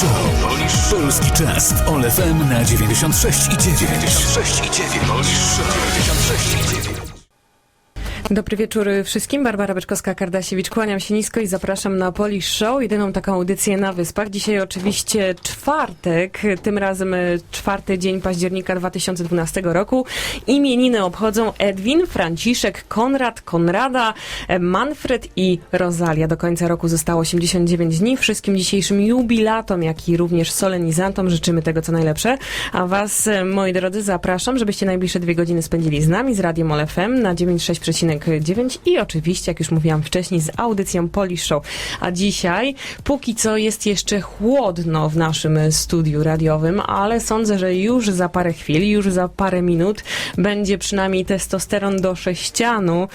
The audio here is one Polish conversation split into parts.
Show. Polish Polski Czas w OL FM na 96 i 9. 96 i 9. Polish Show. 96 i 9. Dobry wieczór wszystkim. Barbara Beczkowska-Kardasiewicz. Kłaniam się nisko i zapraszam na Polish Show, jedyną taką audycję na Wyspach. Dzisiaj oczywiście czwartek, tym razem e, czwarty dzień października 2012 roku. Imieniny obchodzą Edwin, Franciszek, Konrad, Konrada, e, Manfred i Rosalia. Do końca roku zostało 89 dni. Wszystkim dzisiejszym jubilatom, jak i również solenizantom życzymy tego, co najlepsze. A Was, e, moi drodzy, zapraszam, żebyście najbliższe dwie godziny spędzili z nami, z Radiem OLFM na 96,3 9 i oczywiście, jak już mówiłam wcześniej, z audycją Polish Show. A dzisiaj, póki co jest jeszcze chłodno w naszym studiu radiowym, ale sądzę, że już za parę chwil, już za parę minut będzie przynajmniej testosteron do sześcianu.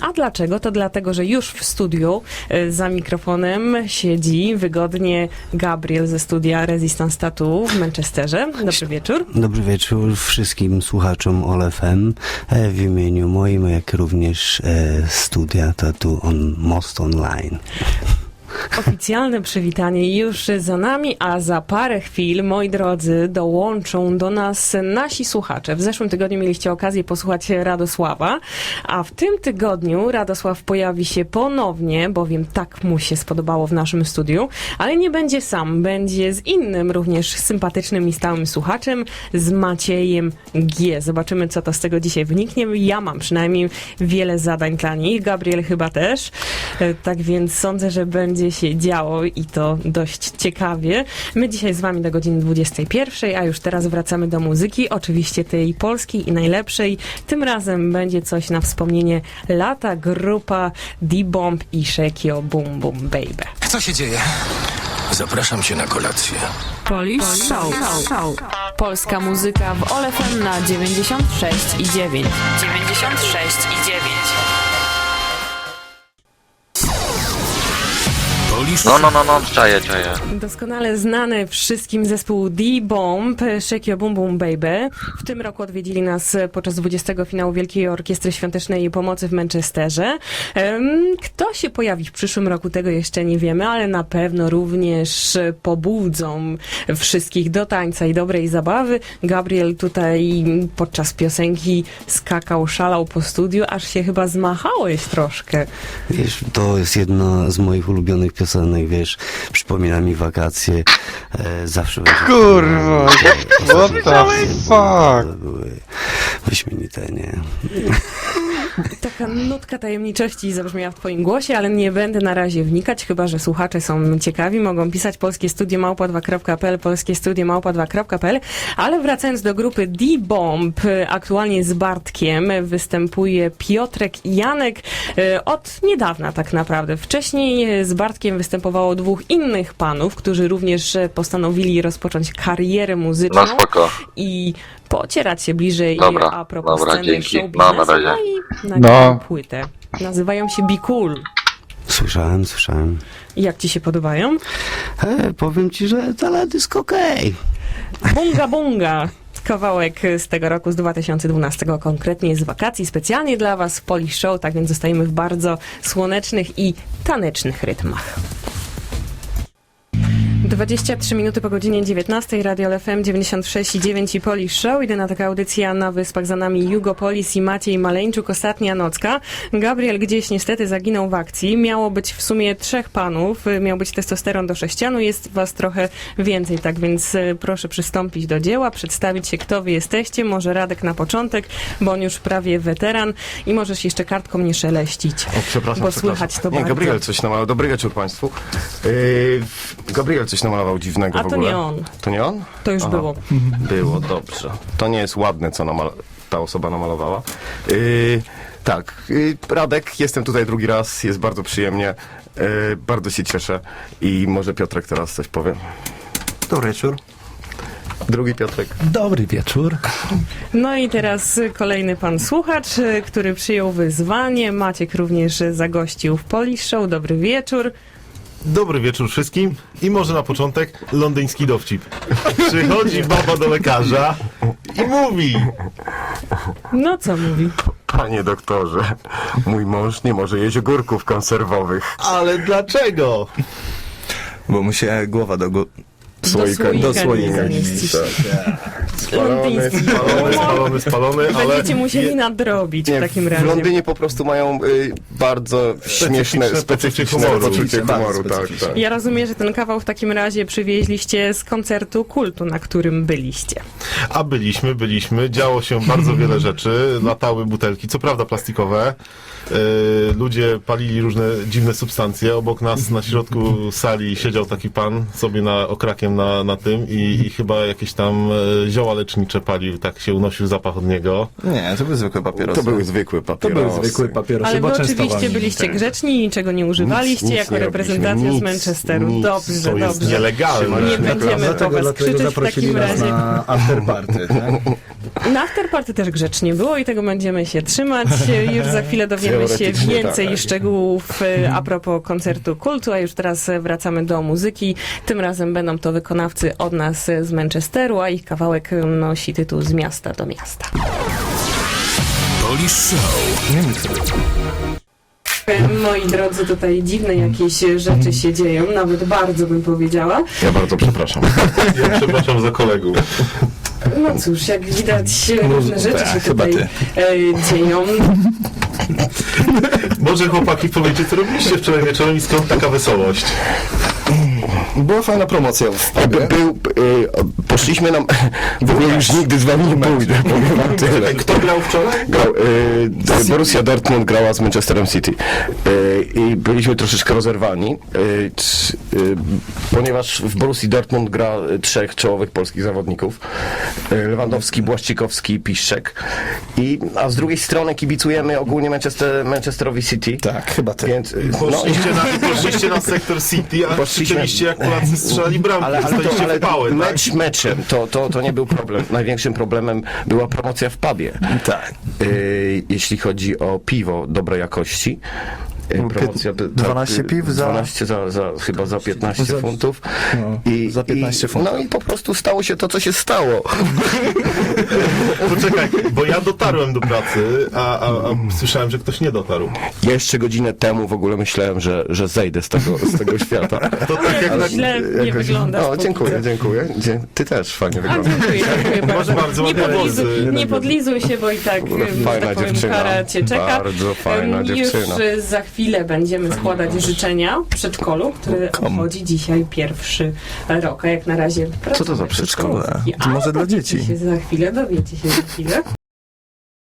A dlaczego? To dlatego, że już w studiu y, za mikrofonem siedzi wygodnie Gabriel ze studia Resistance Tattoo w Manchesterze. Dobry wieczór. Dobry wieczór wszystkim słuchaczom OLFM e, w imieniu moim, jak również e, studia Tatu on Most Online. Oficjalne przywitanie już za nami, a za parę chwil, moi drodzy, dołączą do nas nasi słuchacze. W zeszłym tygodniu mieliście okazję posłuchać Radosława, a w tym tygodniu Radosław pojawi się ponownie, bowiem tak mu się spodobało w naszym studiu, ale nie będzie sam, będzie z innym również sympatycznym i stałym słuchaczem, z Maciejem G. Zobaczymy, co to z tego dzisiaj wyniknie. Ja mam przynajmniej wiele zadań dla nich, Gabriel chyba też, E, tak więc sądzę, że będzie się działo i to dość ciekawie. My dzisiaj z wami do godziny 21, a już teraz wracamy do muzyki, oczywiście tej polskiej i najlepszej. Tym razem będzie coś na wspomnienie lata, grupa D-Bomb i Shakio Boom Boom Baby. Co się dzieje? Zapraszam cię na kolację. Polish Show. Polska muzyka w OLFM na 96 i 9. 96 i 9. No, no, no, no, czaję, czaję. Doskonale znany wszystkim zespół D-Bomb, Shake Your Boom Boom Baby. W tym roku odwiedzili nas podczas 20. finału Wielkiej Orkiestry Świątecznej Pomocy w Manchesterze. Kto się pojawi w przyszłym roku, tego jeszcze nie wiemy, ale na pewno również pobudzą wszystkich do tańca i dobrej zabawy. Gabriel tutaj podczas piosenki skakał, szalał po studiu, aż się chyba zmachałeś troszkę. Wiesz, to jest jedna z moich ulubionych piosenek, wiesz, przypomina mi wakacje. E, zawsze będzie Kurwa, what the fuck? To były wyśmienite, nie? Taka nutka tajemniczości zabrzmiała w twoim głosie, ale nie będę na razie wnikać, chyba że słuchacze są ciekawi, mogą pisać polskie studie małpa2.pl, polskie studie małpa2.pl, ale wracając do grupy D-Bomb, aktualnie z Bartkiem występuje Piotrek Janek e, od niedawna tak naprawdę. Wcześniej z Bartkiem występowało dwóch innych panów, którzy również postanowili rozpocząć karierę muzyczną No spoko. i pocierać się bliżej Dobra, a propos dobra, sceny dzięki. show No, na biznesu, razie. no i nagrałem No. płytę. Nazywają się Be Cool. Słyszałem, słyszałem. Jak ci się podobają? E, powiem ci, że teledysk okej. Bunga Bunga! Kawałek z tego roku, z 2012, konkretnie z wakacji, specjalnie dla Was w Polish Show, tak więc zostajemy w bardzo słonecznych i tanecznych rytmach. 23 minuty po godzinie 19, Radio FM 96 i 9 i Polish Show. Jedyna taka audycja na Wyspach za nami Jugopolis i Maciej Maleńczuk. Ostatnia nocka. Gabriel gdzieś niestety zaginął w akcji. Miało być w sumie trzech panów. Miał być testosteron do sześcianu. Jest was trochę więcej, tak więc y, proszę przystąpić do dzieła, przedstawić się, kto wy jesteście. Może Radek na początek, bo on już prawie weteran i możesz jeszcze kartką nie szeleścić. O, przepraszam, Bo przepraszam. słychać to Nie, bardzo. Gabriel coś namalował. Dobry wieczór Państwu. Yy, Gabriel coś namalował dziwnego A w to ogóle. nie on. To nie on? To już Aha. było. Było, dobrze. To nie jest ładne, co namal- ta osoba namalowała. Yy, tak, yy, Radek, jestem tutaj drugi raz, jest bardzo przyjemnie. Yy, bardzo się cieszę i może Piotrek teraz coś powie. Dobry wieczór. Drugi Piotrek. Dobry wieczór. No i teraz kolejny pan słuchacz, y, który przyjął wyzwanie. Maciek również zagościł w Polish Show. Dobry wieczór. Dobry wieczór wszystkim. I może na początek londyński dowcip. Przychodzi baba do lekarza i mówi. No co mówi? Panie doktorze, mój mąż nie może jeść ogórków konserwowych. Ale dlaczego? Bo mu się głowa do, gó- słoika. słoika słoika. nie. Spalony, Londyński Spalony, humor. spalony, spalony, ale Będziecie musieli nadrobić Nie, w takim w razie. Londynie po prostu mają y, bardzo śmieszne, specyficzne humoru. poczucie humoru. Tak, specyficzne. tak. Ja rozumiem, że ten kawał w takim razie przywieźliście z koncertu kultu, na którym byliście. A byliśmy, byliśmy, działo się bardzo wiele rzeczy, latały butelki, co prawda plastikowe, yy, ludzie palili różne dziwne substancje, obok nas na środku sali siedział taki pan sobie na okrakiem na, na tym i, i chyba jakieś tam e, zioła lecznicze palił, tak się unosił zapach od niego. Nie, to były zwykłe papierosy. To były zwykłe To papierosy. były zwykłe papierosy, Ale bo wy oczywiście byliście grzeczni, niczego nie używaliście nic jako nie reprezentacja robiliśmy, z nic, Manchesteru. nic. dobrze, To jest dobrze. nielegalne. Nie będziemy po Dlatego, was dlatego krzyczeć w takim nas razie. na afterparty. Tak? Na afterparty też grzecznie było i tego będziemy się trzymać. Już za chwilę dowiemy się więcej tak. szczegółów e, a propos koncertu kultu, a już teraz wracamy do muzyki. Tym razem będą to wykonawcy od nas z Manchesteru, a ich kawałek nosi tytuł Z miasta do miasta. Polish Show. Moi drodzy, tutaj dziwne jakieś rzeczy się dzieją, nawet bardzo bym powiedziała. Ja bardzo przepraszam. Ja przepraszam za kolegów. No cóż, jak widać, różne rzeczy się chyba tutaj e, dzieją. Może chłopaki powiecie, co robiliście wczoraj wieczorem i skąd taka wesołość? Była fajna promocja w pubie. był, y, poszliśmy na... W ogóle już nigdy z wami nie pójdę, powiem wam tyle. Kto grał wczoraj? Grał, y, Borussia Dortmund grała z Manchesterem City i byliśmy troszeczkę rozerwani, c- y, ponieważ w Borussii Dortmund gra y, trzech czołowych polskich zawodników, Lewandowski, Błaszczykowski i Piszczek, i, a z drugiej strony kibicujemy ogólnie Manchester, Manchesterowi City. Tak, chyba ty. Więc, no, Poszliście na, poszliście na sektor City, a Poszliśmy- krzyczeliście jak Polacy strzelali bramki. ale, ale, to, ale pałę, tak? mecz meczem, to, to, to nie był problem. Największym problemem była promocja w pubie. Tak. Y, jeśli chodzi o piwo dobrej jakości. Pię- Promocja, tak, 12 y, piw za- 12 za, za chyba za 15 Za- funtów. no, za 15 i, funtów. No i po prostu stało się to, co się stało. Poczekaj, bo ja dotarłem do pracy, a, a, a słyszałem, że ktoś nie dotarł. Ja jeszcze godzinę temu w ogóle myślałem, że, że zejdę z tego, z tego świata. To tak jak na, Źle nie wyglądasz. O, dziękuję, dziękuję. Dzie- Ty też fajnie A, wyglądasz. dziękuję, dziękuję Masz bardzo. bardzo nie, podlizuj, nie podlizuj się, bo i tak, Fajna tak powiem, dziewczyna. kara cię czeka. Bardzo fajna dziewczyna. Już e, za chwilę będziemy składać życzenia w przedszkolu, które obchodzi dzisiaj pierwszy rok. A jak na razie Co to za przedszkole? może dla dzieci. Się za chwilę, dowiecie się za chwilę.